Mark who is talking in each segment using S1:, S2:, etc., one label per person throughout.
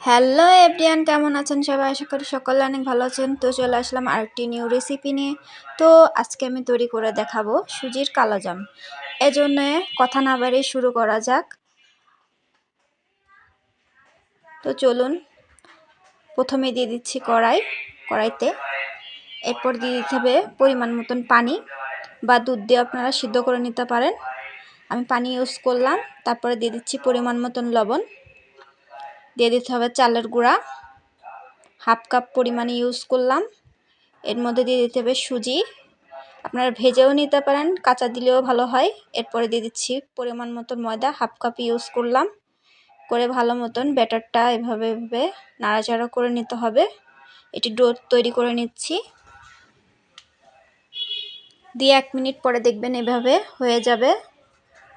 S1: Hello everyone কেমন আছেন সবাই? আশা করি সকলে অনেক ভালো আছেন। তো চলে আসলাম আরেকটি নিউ রেসিপি নিয়ে। তো আজকে আমি তৈরি করে দেখাবো সুজির কালোজাম। এজন্য কথা না বাড়িয়ে শুরু করা যাক। তো চলুন, প্রথমে দিয়ে দিচ্ছি কড়াই, কড়াইতে। এরপর দিয়ে দিতে হবে পরিমাণ মতন পানি বা দুধ দিয়ে আপনারা সিদ্ধ করে নিতে পারেন। আমি পানি ইউজ করলাম, তারপরে দিয়ে দিচ্ছি পরিমাণ মতন লবণ। দিয়ে দিতে হবে চালের গুঁড়া। হাফ কাপ পরিমাণে ইউজ করলাম। এর মধ্যে দিয়ে দিতে হবে সুজি। আপনারা ভেজেও নিতে পারেন, কাঁচা দিলেও ভালো হয়। এরপরে দিয়ে দিচ্ছি পরিমাণ মতন ময়দা, হাফ কাপ ইউজ করলাম। করে ভালো মতন ব্যাটারটা এভাবে এভাবে নাড়াচাড়া করে নিতে হবে। এটি ডো তৈরি করে নিচ্ছি। দিয়ে এক মিনিট পরে দেখবেন এভাবে হয়ে যাবে।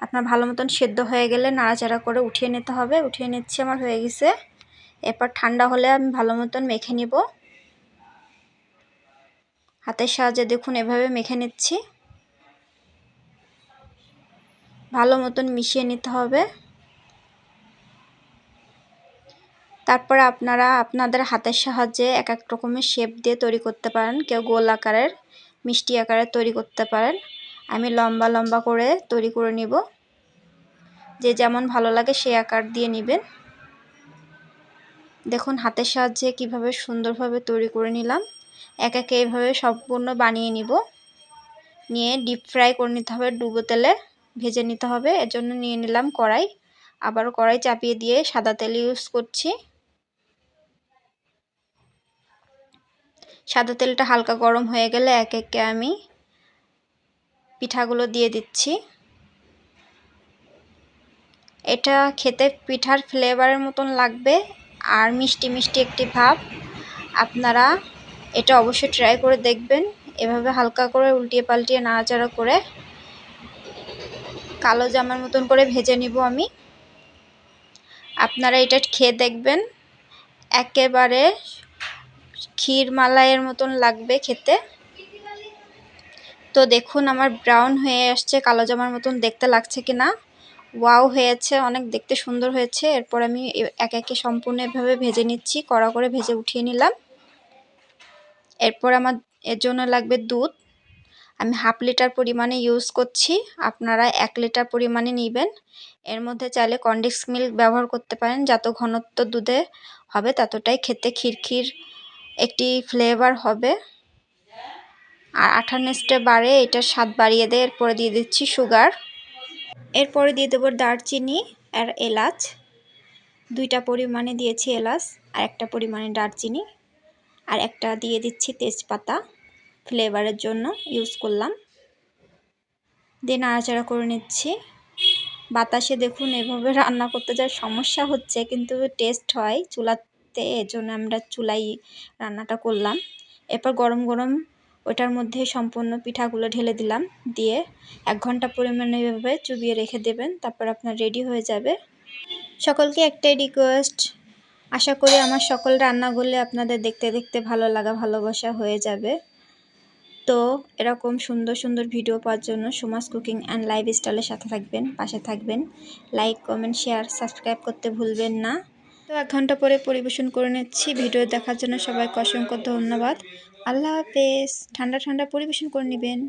S1: আপনার ভালো মতন সেদ্ধ হয়ে গেলে নাড়াচাড়া করে উঠিয়ে নিতে হবে। উঠিয়ে নিচ্ছি, আমার হয়ে গেছে। এরপর ঠান্ডা হলে আমি ভালো মতন মেখে নিব। হাতের সাহায্যে দেখুন, এভাবে মেখে নিচ্ছি। ভালো মতন মিশিয়ে নিতে হবে। তারপরে আপনারা আপনাদের হাতের সাহায্যে এক এক রকমের শেপ দিয়ে তৈরি করতে পারেন। কেউ গোল আকারের, মিষ্টি আকারে তৈরি করতে পারেন। আমি লম্বা লম্বা করে তৈরি করে নিব। যে যেমন ভালো লাগে সে আকার দিয়ে নেবেন। দেখুন হাতের সাহায্যে কীভাবে সুন্দরভাবে তৈরি করে নিলাম। এক একে এইভাবে সম্পূর্ণ বানিয়ে নিব। নিয়ে ডিপ ফ্রাই করে নিতে হবে, ডুবো তেলে ভেজে নিতে হবে। এর জন্য নিয়ে নিলাম কড়াই। আবার কড়াই চাপিয়ে দিয়ে সাদা তেল ইউজ করছি। সাদা তেলটা হালকা গরম হয়ে গেলে এক একে আমি পিঠাগুলো দিয়ে দিচ্ছি। এটা খেতে পিঠার ফ্লেভারের মতন লাগবে আর মিষ্টি মিষ্টি একটি ভাব। আপনারা এটা অবশ্যই ট্রাই করে দেখবেন। এভাবে হালকা করে উল্টিয়ে পাল্টিয়ে নাড়াচাড়া করে কালো জামার মতন করে ভেজে নিব আমি। আপনারা এটা খেয়ে দেখবেন। একেবারে ক্ষীর মালাইয়ের মতন লাগবে খেতে। তো দেখুন, আমার ব্রাউন হয়ে আসছে, কালো জামার মতন দেখতে লাগছে কি না ওয়াও হয়েছে, অনেক দেখতে সুন্দর হয়েছে। এরপর আমি এক একে সম্পূর্ণ এভাবে ভেজে নিচ্ছি, কড়া করে ভেজে উঠিয়ে নিলাম। এরপর আমার, এর জন্য লাগবে দুধ। আমি হাফ লিটার পরিমাণে ইউজ করছি, আপনারা এক লিটার পরিমাণে নেবেন। এর মধ্যে চাইলে কন্ডেক্স মিল্ক ব্যবহার করতে পারেন, যত ঘনত্ব দুধে হবে, ততটাই খেতে খিরখির একটি ফ্লেভার হবে। আর আঠান্নসটা বাড়ে, এটা স্বাদ বাড়িয়ে দেয় এরপরে দিয়ে দিচ্ছি সুগার। এরপরে দিয়ে দেবো দারচিনি আর এলাচ। দুইটা পরিমাণে দিয়েছি এলাচ আর একটা পরিমাণে দারচিনি। আর একটা দিয়ে দিচ্ছি তেজপাতা, ফ্লেভারের জন্য ইউজ করলাম। দিয়ে নাড়াচাড়া করে নিচ্ছি। বাতাসে দেখুন, এভাবে রান্না করতে যাওয়ার সমস্যা হচ্ছে, কিন্তু টেস্ট হয় চুলাতে, এজন্য আমরা চুলাই রান্নাটা করলাম। এরপর গরম গরম ওটার মধ্যে সম্পূর্ণ পিঠাগুলো ঢেলে দিলাম। দিয়ে এক ঘণ্টা পরিমাণে এভাবে চুবিয়ে রেখে দেবেন, তারপর আপনার রেডি হয়ে যাবে। সকলকে একটাই রিকোয়েস্ট আশা করি আমার সকল রান্নাগুলি আপনাদের দেখতে দেখতে ভালো লাগা, ভালোবাসা হয়ে যাবে। তো এরকম সুন্দর সুন্দর ভিডিও পাওয়ার জন্য সুমাস কুকিং অ্যান্ড লাইফ স্টাইলের সাথে থাকবেন, পাশে থাকবেন। লাইক কমেন্ট শেয়ার সাবস্ক্রাইব করতে ভুলবেন না। তো এক ঘণ্টা পরে পরিবেশন করে নিচ্ছি। ভিডিও দেখার জন্য সবাইকে অসংখ্য ধন্যবাদ। আল্লাহ হাফেজ। ঠান্ডা ঠান্ডা পরিবেশন করে নেবেন।